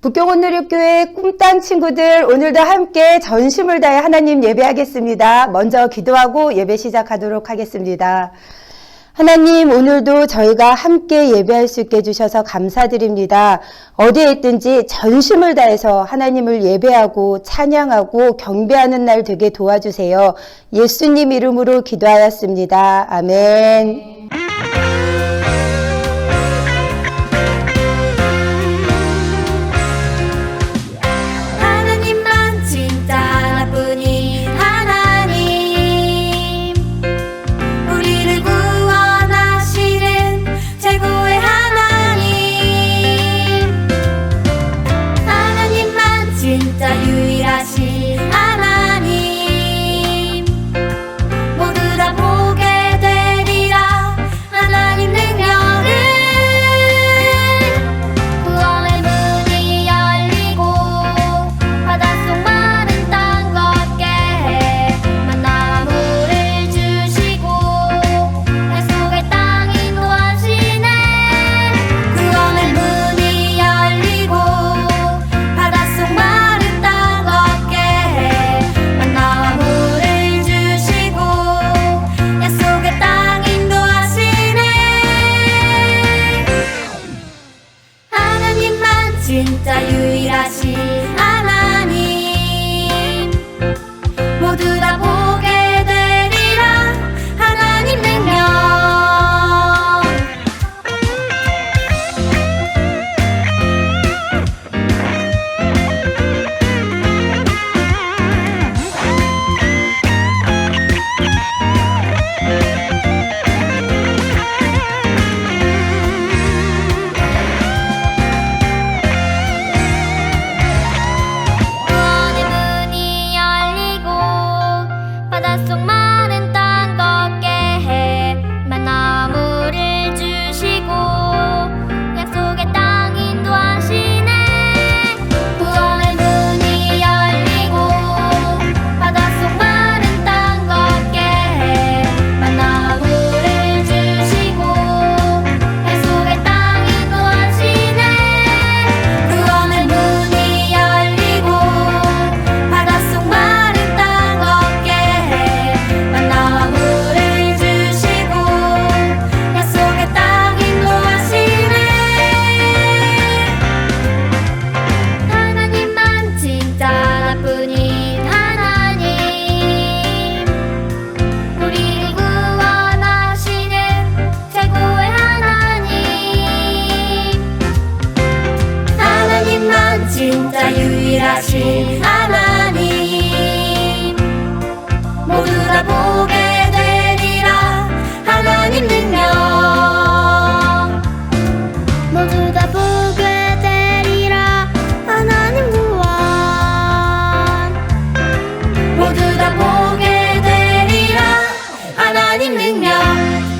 북경온누리교회 꿈딴 친구들 오늘도 함께 전심을 다해 하나님 예배하겠습니다. 먼저 기도하고 예배 시작하도록 하겠습니다. 하나님 오늘도 저희가 함께 예배할 수 있게 해주셔서 감사드립니다. 어디에 있든지 전심을 다해서 하나님을 예배하고 찬양하고 경배하는 날 되게 도와주세요. 예수님 이름으로 기도하였습니다. 아멘. Sauvignon.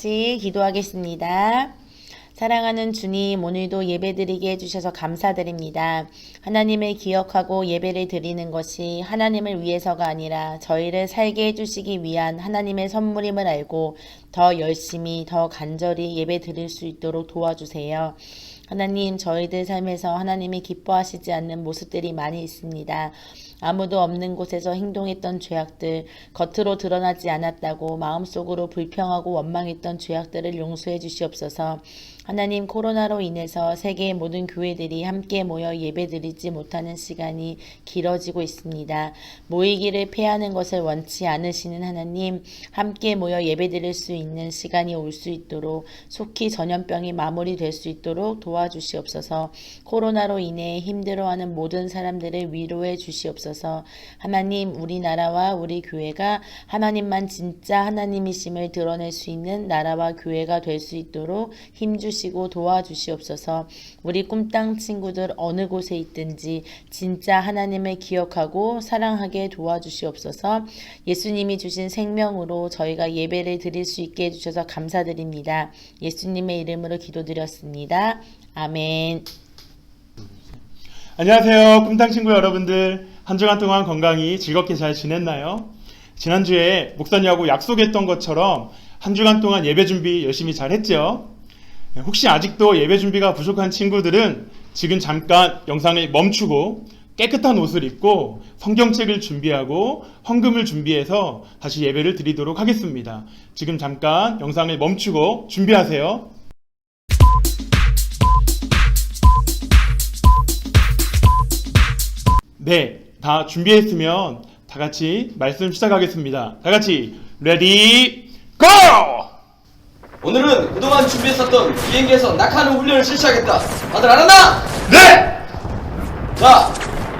같이 기도하겠습니다. 사랑하는 주님, 오늘도 예배 드리게 해주셔서 감사드립니다. 하나님을 기억하고 예배를 드리는 것이 하나님을 위해서가 아니라 저희를 살게 해주시기 위한 하나님의 선물임을 알고 더 열심히, 더 간절히 예배 드릴 수 있도록 도와주세요. 하나님, 저희들 삶에서 하나님이 기뻐하시지 않는 모습들이 많이 있습니다. 아무도 없는 곳에서 행동했던 죄악들, 겉으로 드러나지 않았다고 마음속으로 불평하고 원망했던 죄악들을 용서해 주시옵소서. 하나님 코로나로 인해서 세계의 모든 교회들이 함께 모여 예배드리지 못하는 시간이 길어지고 있습니다. 모이기를 패하는 것을 원치 않으시는 하나님 함께 모여 예배드릴 수 있는 시간이 올 수 있도록 속히 전염병이 마무리될 수 있도록 도와주시옵소서. 코로나로 인해 힘들어하는 모든 사람들을 위로해 주시옵소서. 하나님 우리나라와 우리 교회가 하나님만 진짜 하나님이심을 드러낼 수 있는 나라와 교회가 될 수 있도록 힘 주시 고 도와주시옵소서. 우리 꿈땅 친구들 어느 곳에 있든지 진짜 하나님을 기억하고 사랑하게 도와주시옵소서. 예수님이 주신 생명으로 저희가 예배를 드릴 수 있게 해주셔서 감사드립니다. 예수님의 이름으로 기도드렸습니다. 아멘. 안녕하세요. 꿈탕 친구 여러분들. 한 주간 동안 건강히 즐겁게 잘 지냈나요? 지난주에 목사님하고 약속했던 것처럼 한 주간 동안 예배 준비 열심히 잘 했죠? 혹시 아직도 예배 준비가 부족한 친구들은 지금 잠깐 영상을 멈추고 깨끗한 옷을 입고 성경책을 준비하고 헌금을 준비해서 다시 예배를 드리도록 하겠습니다. 지금 잠깐 영상을 멈추고 준비하세요. 네, 다 준비했으면 다 같이 말씀 시작하겠습니다. 다 같이 레디 고! 오늘은 그동안 준비했었던 비행기에서 낙하하는 훈련을 실시하겠다. 다들 알았나? 네! 자,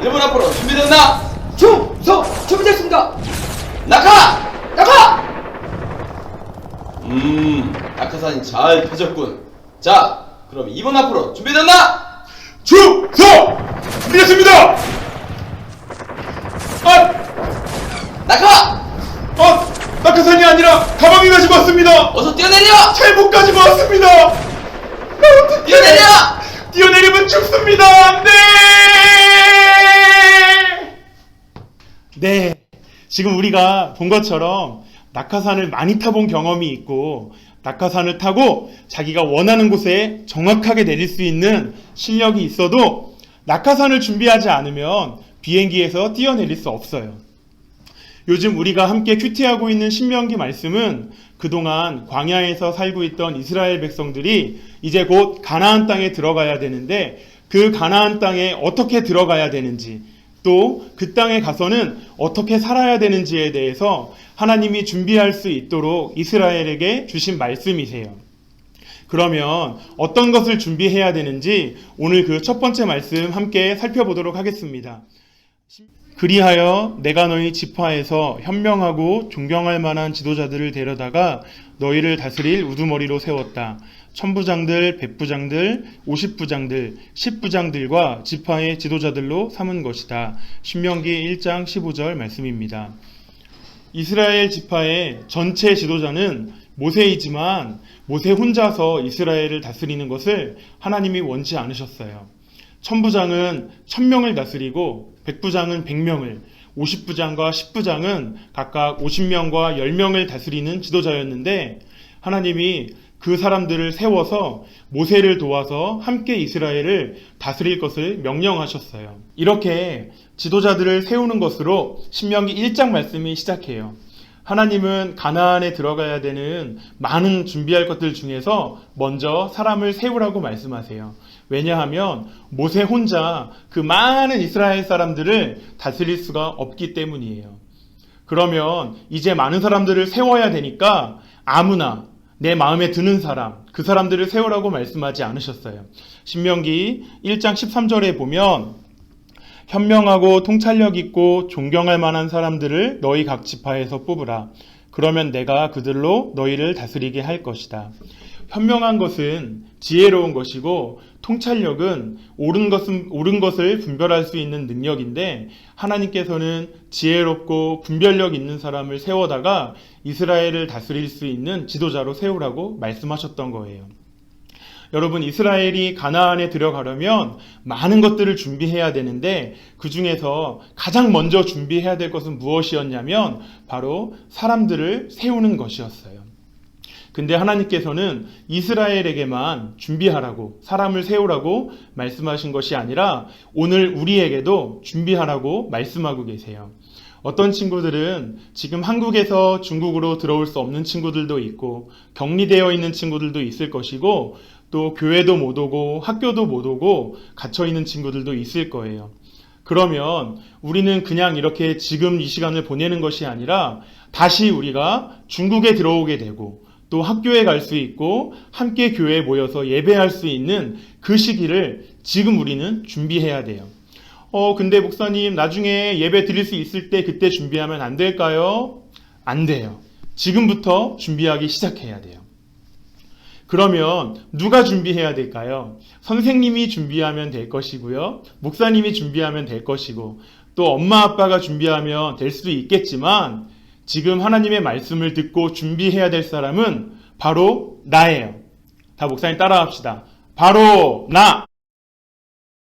1분 앞으로 준비됐나? 충성! 준비됐습니다! 낙하! 낙하! 음, 낙하산이 잘 펴졌군. 자, 그럼 2분 앞으로 준비됐나? 주소! 준비했습니다! 아! 낙하! 가지고 왔습니다! 어서 뛰어내려! 왔습니다! 나 어떡해! 뛰어내려! 뛰어내리면 죽습니다! 네! 네. 지금 우리가 본 것처럼 낙하산을 많이 타본 경험이 있고 낙하산을 타고 자기가 원하는 곳에 정확하게 내릴 수 있는 실력이 있어도 낙하산을 준비하지 않으면 비행기에서 뛰어내릴 수 없어요. 요즘 우리가 함께 큐티하고 있는 신명기 말씀은 그동안 광야에서 살고 있던 이스라엘 백성들이 이제 곧 가나안 땅에 들어가야 되는데 그 가나안 땅에 어떻게 들어가야 되는지 또 그 땅에 가서는 어떻게 살아야 되는지에 대해서 하나님이 준비할 수 있도록 이스라엘에게 주신 말씀이세요. 그러면 어떤 것을 준비해야 되는지 오늘 그 첫 번째 말씀 함께 살펴보도록 하겠습니다. 그리하여 내가 너희 지파에서 현명하고 존경할 만한 지도자들을 데려다가 너희를 다스릴 우두머리로 세웠다. 천부장들, 백부장들, 오십부장들, 십부장들과 지파의 지도자들로 삼은 것이다. 신명기 1장 15절 말씀입니다. 이스라엘 지파의 전체 지도자는 모세이지만 모세 혼자서 이스라엘을 다스리는 것을 하나님이 원치 않으셨어요. 천부장은 천명을 다스리고 백부장은 백명을, 오십부장과 십부장은 각각 50명과 10명을 다스리는 지도자였는데 하나님이 그 사람들을 세워서 모세를 도와서 함께 이스라엘을 다스릴 것을 명령하셨어요. 이렇게 지도자들을 세우는 것으로 신명기 1장 말씀이 시작해요. 하나님은 가나안에 들어가야 되는 많은 준비할 것들 중에서 먼저 사람을 세우라고 말씀하세요. 왜냐하면 모세 혼자 그 많은 이스라엘 사람들을 다스릴 수가 없기 때문이에요. 그러면 이제 많은 사람들을 세워야 되니까 아무나 내 마음에 드는 사람, 그 사람들을 세우라고 말씀하지 않으셨어요. 신명기 1장 13절에 보면 현명하고 통찰력 있고 존경할 만한 사람들을 너희 각 지파에서 뽑으라. 그러면 내가 그들로 너희를 다스리게 할 것이다. 현명한 것은 지혜로운 것이고 통찰력은 옳은 것은 옳은 것을 분별할 수 있는 능력인데 하나님께서는 지혜롭고 분별력 있는 사람을 세워다가 이스라엘을 다스릴 수 있는 지도자로 세우라고 말씀하셨던 거예요. 여러분 이스라엘이 가나안에 들어가려면 많은 것들을 준비해야 되는데 그 중에서 가장 먼저 준비해야 될 것은 무엇이었냐면 바로 사람들을 세우는 것이었어요. 근데 하나님께서는 이스라엘에게만 준비하라고 사람을 세우라고 말씀하신 것이 아니라 오늘 우리에게도 준비하라고 말씀하고 계세요. 어떤 친구들은 지금 한국에서 중국으로 들어올 수 없는 친구들도 있고 격리되어 있는 친구들도 있을 것이고 또 교회도 못 오고 학교도 못 오고 갇혀 있는 친구들도 있을 거예요. 그러면 우리는 그냥 이렇게 지금 이 시간을 보내는 것이 아니라 다시 우리가 중국에 들어오게 되고 또 학교에 갈 수 있고 함께 교회에 모여서 예배할 수 있는 그 시기를 지금 우리는 준비해야 돼요. 어, 근데 목사님 나중에 예배 드릴 수 있을 때 그때 준비하면 안 될까요? 안 돼요. 지금부터 준비하기 시작해야 돼요. 그러면 누가 준비해야 될까요? 선생님이 준비하면 될 것이고요. 목사님이 준비하면 될 것이고 또 엄마 아빠가 준비하면 될 수도 있겠지만 지금 하나님의 말씀을 듣고 준비해야 될 사람은 바로 나예요. 다 목사님 따라합시다. 바로 나.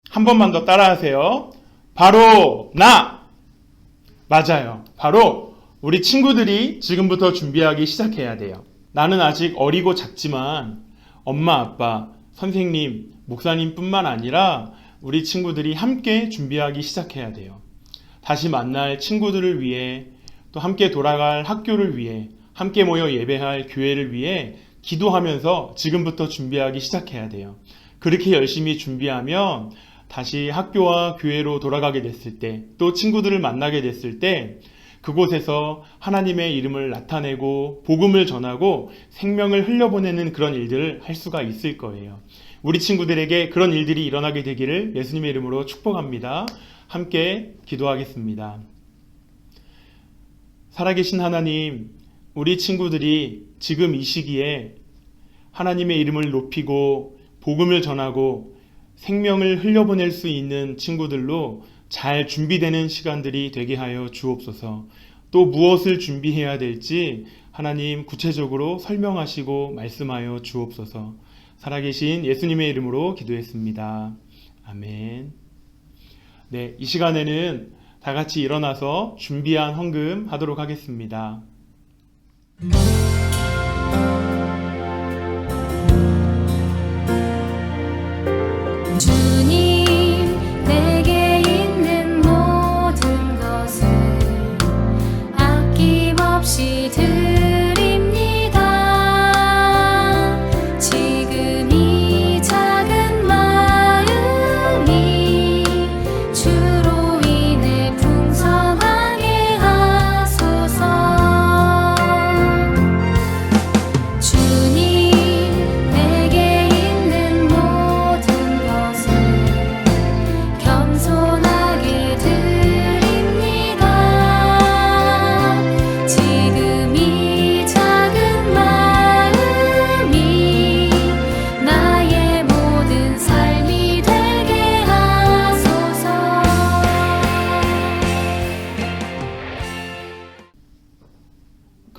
한 번만 더 따라하세요. 바로 나. 맞아요. 바로 우리 친구들이 지금부터 준비하기 시작해야 돼요. 나는 아직 어리고 작지만 엄마, 아빠, 선생님, 목사님뿐만 아니라 우리 친구들이 함께 준비하기 시작해야 돼요. 다시 만날 친구들을 위해 또 함께 돌아갈 학교를 위해 함께 모여 예배할 교회를 위해 기도하면서 지금부터 준비하기 시작해야 돼요. 그렇게 열심히 준비하면 다시 학교와 교회로 돌아가게 됐을 때, 또 친구들을 만나게 됐을 때, 그곳에서 하나님의 이름을 나타내고 복음을 전하고 생명을 흘려보내는 그런 일들을 할 수가 있을 거예요. 우리 친구들에게 그런 일들이 일어나게 되기를 예수님의 이름으로 축복합니다. 함께 기도하겠습니다. 살아계신 하나님, 우리 친구들이 지금 이 시기에 하나님의 이름을 높이고 복음을 전하고 생명을 흘려보낼 수 있는 친구들로 잘 준비되는 시간들이 되게 하여 주옵소서. 또 무엇을 준비해야 될지 하나님 구체적으로 설명하시고 말씀하여 주옵소서. 살아계신 예수님의 이름으로 기도했습니다. 아멘. 네, 이 시간에는 다 같이 일어나서 준비한 헌금 하도록 하겠습니다.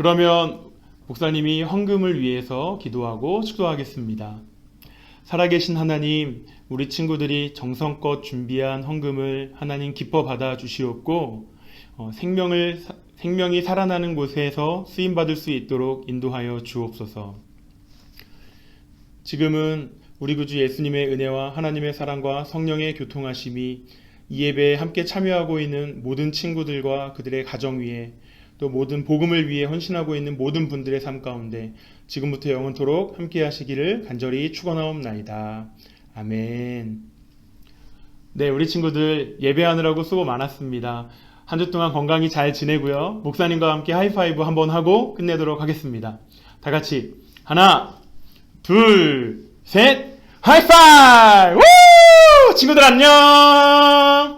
그러면 목사님이 헌금을 위해서 기도하고 축도하겠습니다. 살아계신 하나님, 우리 친구들이 정성껏 준비한 헌금을 하나님 기뻐 받아 주시옵고 어, 생명을 사- 생명이 살아나는 곳에서 쓰임 받을 수 있도록 인도하여 주옵소서. 지금은 우리 구주 예수님의 은혜와 하나님의 사랑과 성령의 교통하심이 이 예배에 함께 참여하고 있는 모든 친구들과 그들의 가정 위에 또 모든 복음을 위해 헌신하고 있는 모든 분들의 삶 가운데 지금부터 영원토록 함께 하시기를 간절히 축원하옵나이다. 아멘. 네, 우리 친구들 예배하느라고 수고 많았습니다. 한 주 동안 건강히 잘 지내고요. 목사님과 함께 하이파이브 한번 하고 끝내도록 하겠습니다. 다 같이 하나, 둘, 셋, 하이파이브! 우! 친구들 안녕!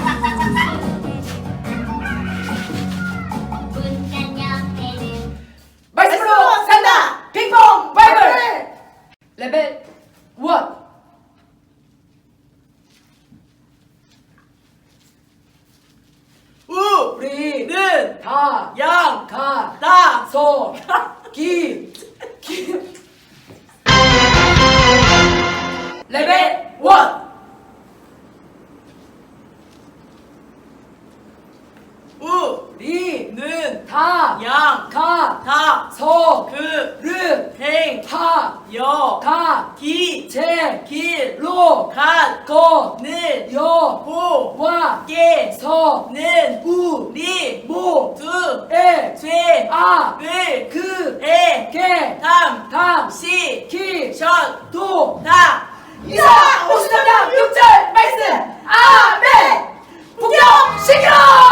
시키셨도다 이상 53장 6절 말씀 아멘 북경시켜 레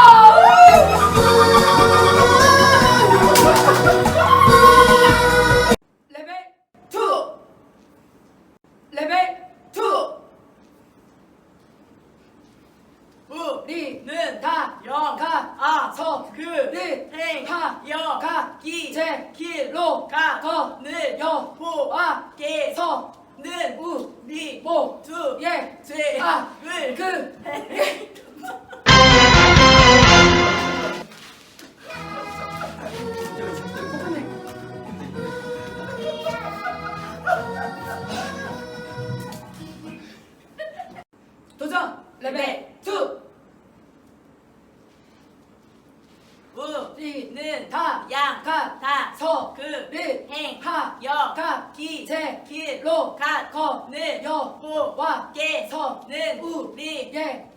제 길로 가거늘 여호와께서는 우리의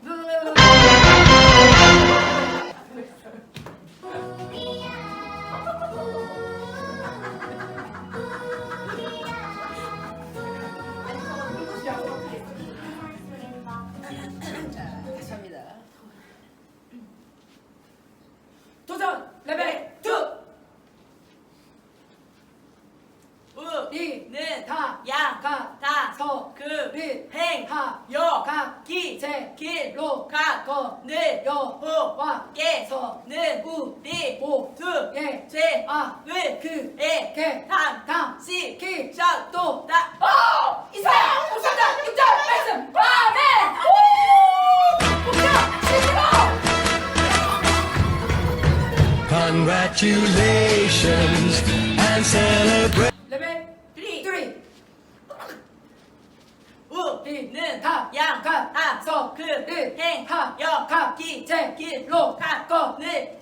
리 는 다 양 가 다 서 그를 행하여 가기 제 길로 가거늘 여 호와께서는 우리 모두의 죄악을 그에게 담당시키셨도다 오! 이사야 53장 6절 말씀 아멘 오! Congratulations and celebrate. 레벨 3 우리 는 다 양가 다서 그를 행하 여 가기 제 길로 가 거 늘